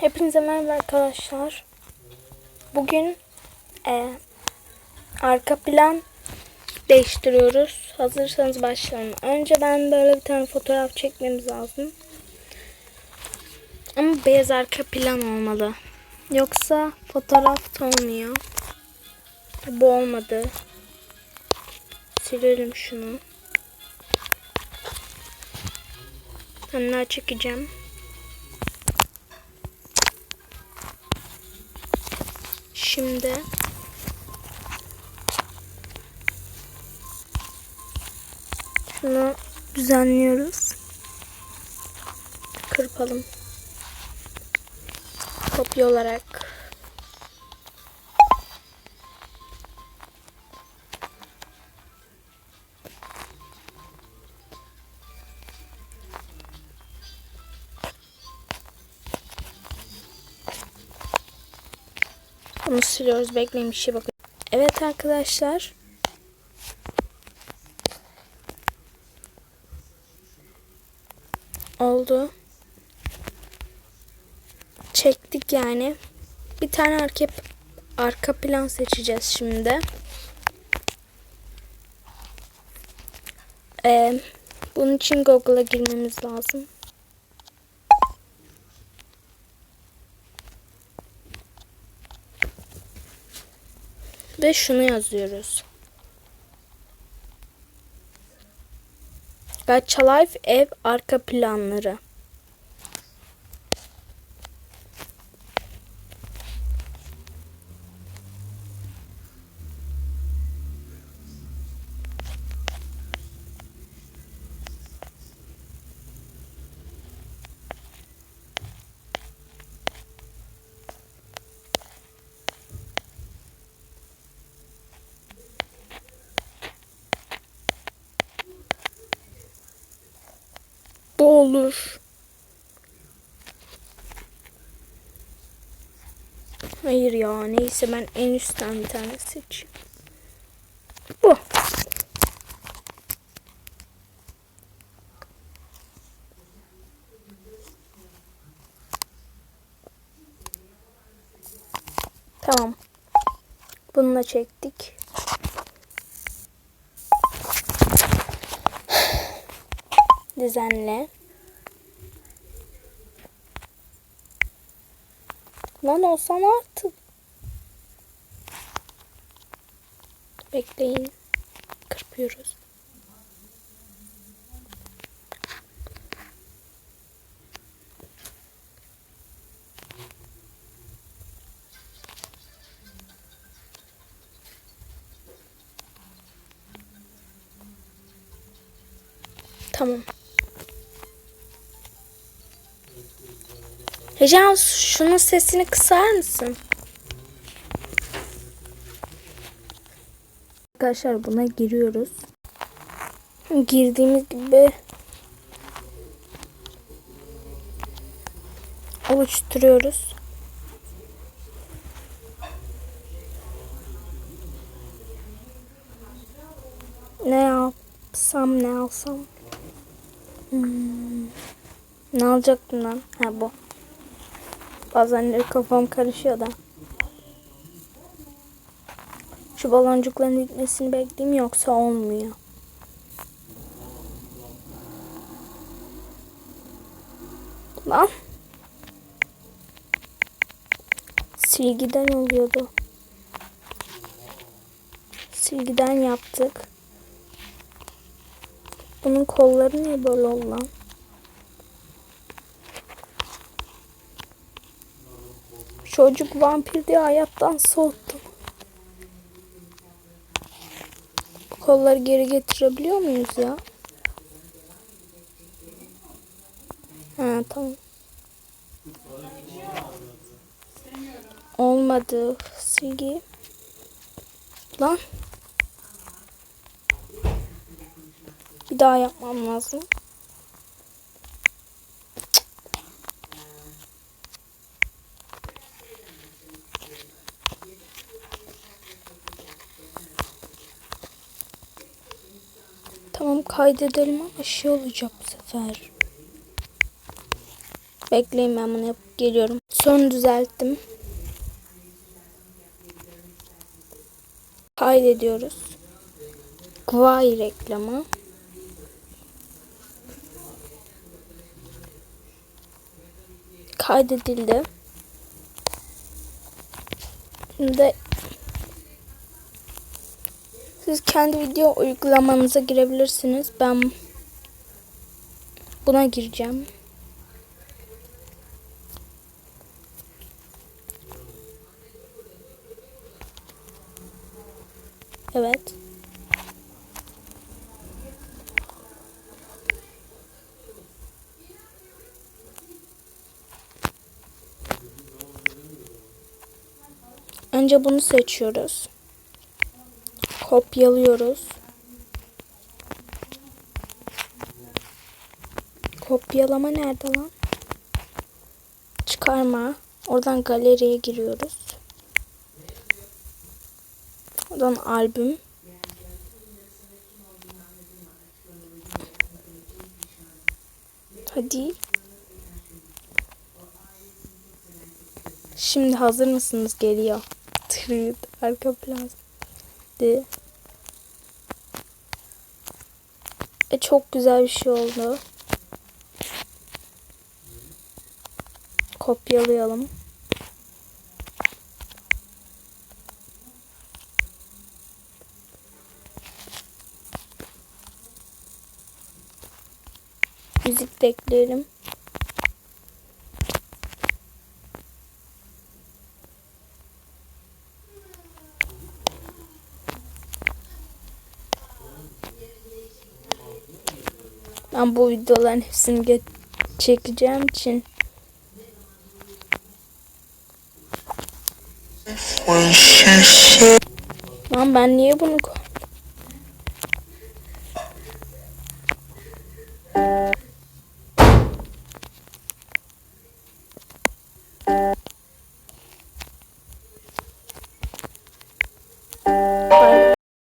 Hepinize merhaba arkadaşlar. Bugün e, arka plan değiştiriyoruz. Hazırsanız başlayalım. Önce ben böyle bir tane fotoğraf çekmemiz lazım. Ama beyaz arka plan olmalı. Yoksa fotoğraf da olmuyor. Bu olmadı. Silelim şunu. Önler çekeceğim. Şimdi şunu düzenliyoruz. Kırpalım. Kopya olarak. Bunu siliyoruz. Bekleyin bir şey bakın. Evet arkadaşlar. Oldu. Çektik yani. Bir tane arka, arka plan seçeceğiz şimdi. Ee, bunun için Google'a girmemiz lazım. Ve şunu yazıyoruz. Gacha Life ev arka planları. Olur. Hayır ya neyse ben en üstten bir tane seçeyim. Bu. Tamam. Bununla çektik. Düzenle. Lan olsan artık. Bekleyin. Kırpıyoruz. Tamam. Hecan şunun sesini kısar mısın? Arkadaşlar buna giriyoruz. Girdiğimiz gibi oluşturuyoruz. Ne yapsam ne alsam? Hmm. Ne alacaktım lan? Ha bu. Bazenleri kafam karışıyor da. Şu baloncukların gitmesini bekleyeyim yoksa olmuyor. Lan. Silgiden oluyordu. Silgiden yaptık. Bunun kolları niye böyle oldu lan? Çocuk vampir diye hayattan soğuttum. Bu kolları geri getirebiliyor muyuz ya? Ha tamam. Olmadı. Silgi. Lan. Bir daha yapmam lazım. Tamam kaydedelim ama şey olacak bu sefer. Bekleyin ben bunu yapıp geliyorum. Son düzelttim. Kaydediyoruz. Guay reklamı. Kaydedildi. Şimdi siz kendi video uygulamanıza girebilirsiniz. Ben buna gireceğim. Evet. Önce bunu seçiyoruz. Kopyalıyoruz. Kopyalama nerede lan? Çıkarma. Oradan galeriye giriyoruz. Oradan albüm. Hadi. Şimdi hazır mısınız? Geliyor. Tırıt arka plan. De. E, çok güzel bir şey oldu. Kopyalayalım. Müzik de Ben bu videoların hepsini çekeceğim için. Lan ben niye bunu koy-